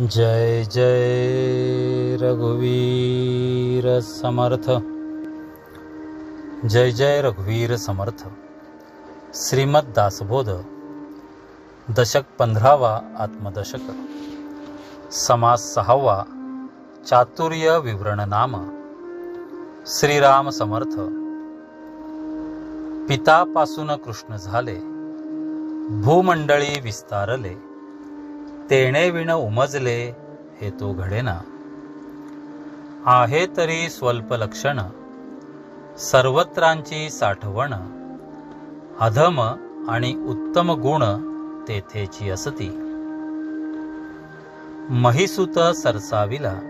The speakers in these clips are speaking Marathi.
जय जय रघुवीर समर्थ। जय जय रघुवीर समर्थ। श्रीमद दासबोध दशक पंधरावा आत्मदशक। समास सहावा चातुर्य विवरण नाम। श्रीराम समर्थ। पितापासून कृष्ण झाले भूमंडळी विस्तारले। तेणे विण उमजले हे तो घडेना. आहे तरी स्वल्प लक्षण सर्वत्रांची साठवण अधम आणि उत्तम गुण तेथेची असती. महिसूत सरसाविला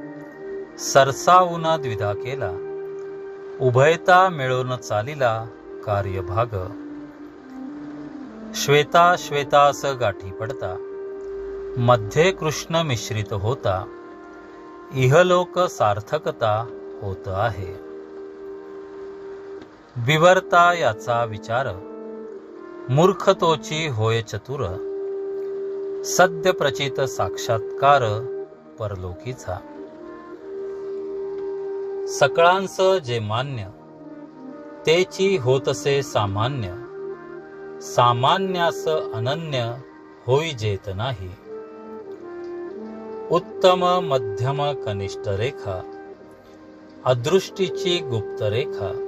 सरसावून द्विधा केला उभयता मिळून चालिला कार्यभाग. श्वेता श्वेतास गाठी पडता. मध्ये कृष्ण मिश्रित होता. इहलोक सार्थकता होत आहे. विवर्ता याचा विचार मूर्खतोची होय चतुर सद्य प्रचित साक्षात्कार परलोकीचा. सकळांस जे मान्य तेची होतसे सामान्य सामान्यास अनन्य होई जेत नाही. उत्तम मध्यम कनिष्ठ रेखा अदृष्टीची गुप्त रेखा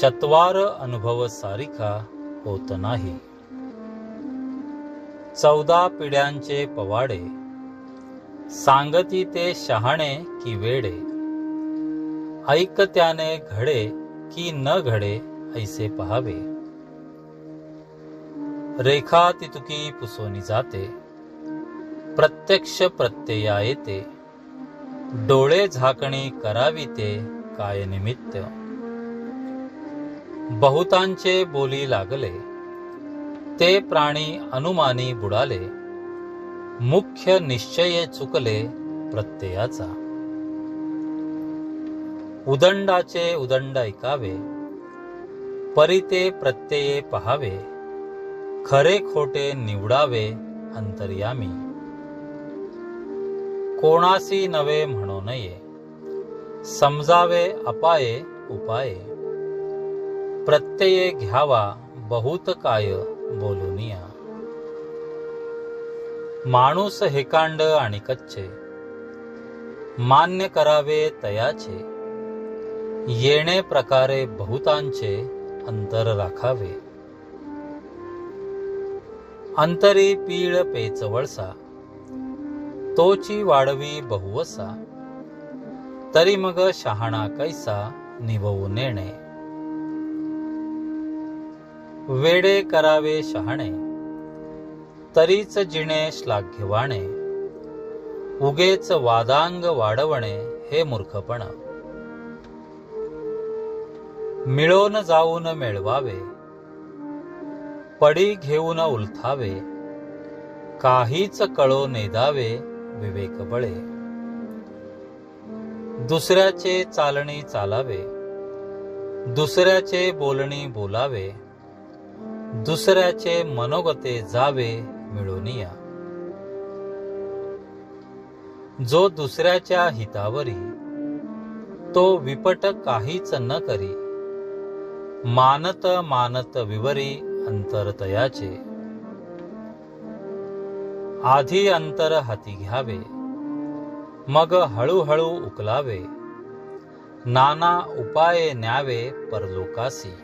चत्वार अनुभव सारिका होत नाही. चौदा पिढ्यांचे पवाडे सांगती ते शहाणे की वेडे ऐकत्याने घडे की न घडे ऐसे पहावे. रेखा तितुकी पुसोनी जाते. प्रत्यक्ष प्रत्यया येते डोळे झाकणी करावी ते काय निमित्त बहुतांचे बोली लागले. ते प्राणी अनुमानी बुडाले. मुख्य निश्चय चुकले प्रत्ययाचा. उदंडाचे उदंड ऐकावे. परिते प्रत्यये पहावे. खरे खोटे निवडावे अंतर्यामी. कोणासी नवे म्हणू नये. समजावे अपाये उपाये. प्रत्यये घ्यावा बहुत काय बोलूनिया माणूस हेकांड आणि कच्चे. मान्य करावे तयाचे. येणे प्रकारे बहुतांचे अंतर राखावे. अंतरी पीळ पेचवळसा तोची वाढवी बहुवसा. तरी मग शहाणा कैसा निभवू नेणे. वेडे करावे शहाणे. तरीच जिणे श्लाघ्यवाणे. उगेच वादांग वाढवणे हे मूर्खपण. मिळून जाऊन मिळवावे. पडी घेऊन उलथावे. काहीच कळो नेदावे. विवेक बळे दुसऱ्याचे चालणे चालावे. दुसऱ्याचे बोलणे बोलावे. दुसऱ्याचे मनोगते जावे मिळून या जो दुसऱ्याच्या हितावरी तो विपट काहीच न करी. मानत मानत विवरी अंतरतयाचे. आधी अंतर हाती घ्यावे. मग हळूहळू उकलावे. नाना उपाय न्यावे परलोकासी.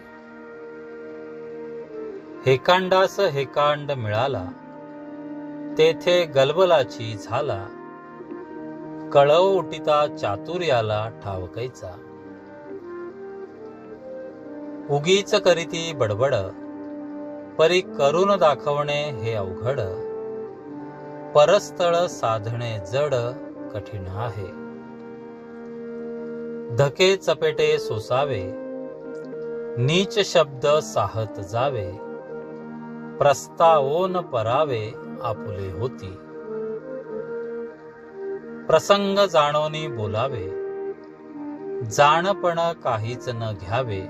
हेकांडास हेकांड मिळाला. तेथे गलबलाची झाला. कळव उटिता चातुर्याला ठावकायचा उगीच करीती बडबड. परी करून दाखवणे हे अवघड. परस्थळ साधणे जड कठीण आहे. धके चपेटे सोसावे नीच शब्द साहत जावे प्रस्तावोन परावे आपुले होती. प्रसंग जाणोनी बोलावे जाणपण काहीच न घ्यावे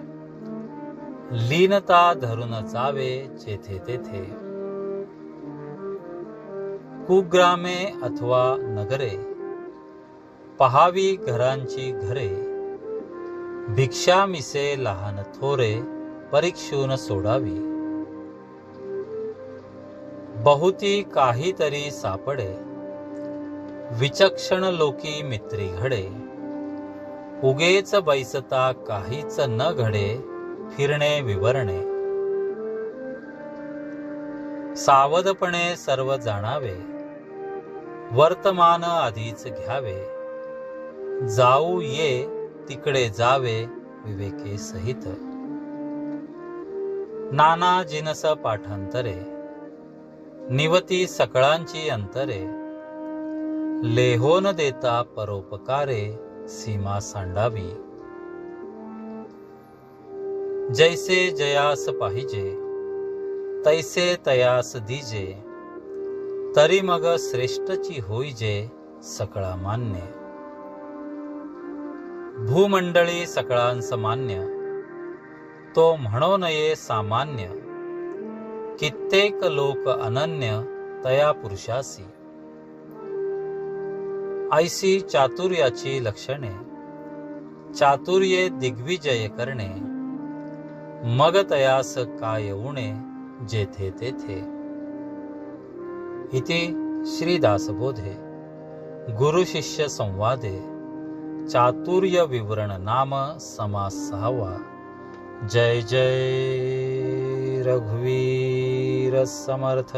लीनता धरून जावे जेथे तेथे. कुग्रामे अथवा नगरे पहावी घरांची घरे भिक्षा मिसे लहान थोरे परीक्षून सोडावी. बहुती काहीतरी सापडे विचक्षण लोकी मित्री घडे. उगेच बैसता काहीच न घडे फिरणे विवरणे. सावधपणे सर्व जाणावे. वर्तमान आधीच घ्यावे. जाऊ ये तिकडे जावे विवेके सहित. नाना जिनस पाठांतरे निवती सकळांची अंतरे. लेहोन देता परोपकारे सीमा सांडावी. जैसे जयास पाहिजे तैसे तयास दीजे. तरी मग श्रेष्ठची होई जे सकळा मान्य. भूमंडळी सकळांस मान्य. तो म्हणो नये सामान्य. कित्येक लोक अनन्य तया पुरुषासी. ऐसी चातुर्याची लक्षणे. चातुर्ये दिग्विजय करणे. मग तयास काय उणे जेथे तेथे. इति श्रीदासबोधे। गुरुशिष्य संवादे चातुर्य विवरण नाम समास सहावा जय जय रघुवीर समर्थ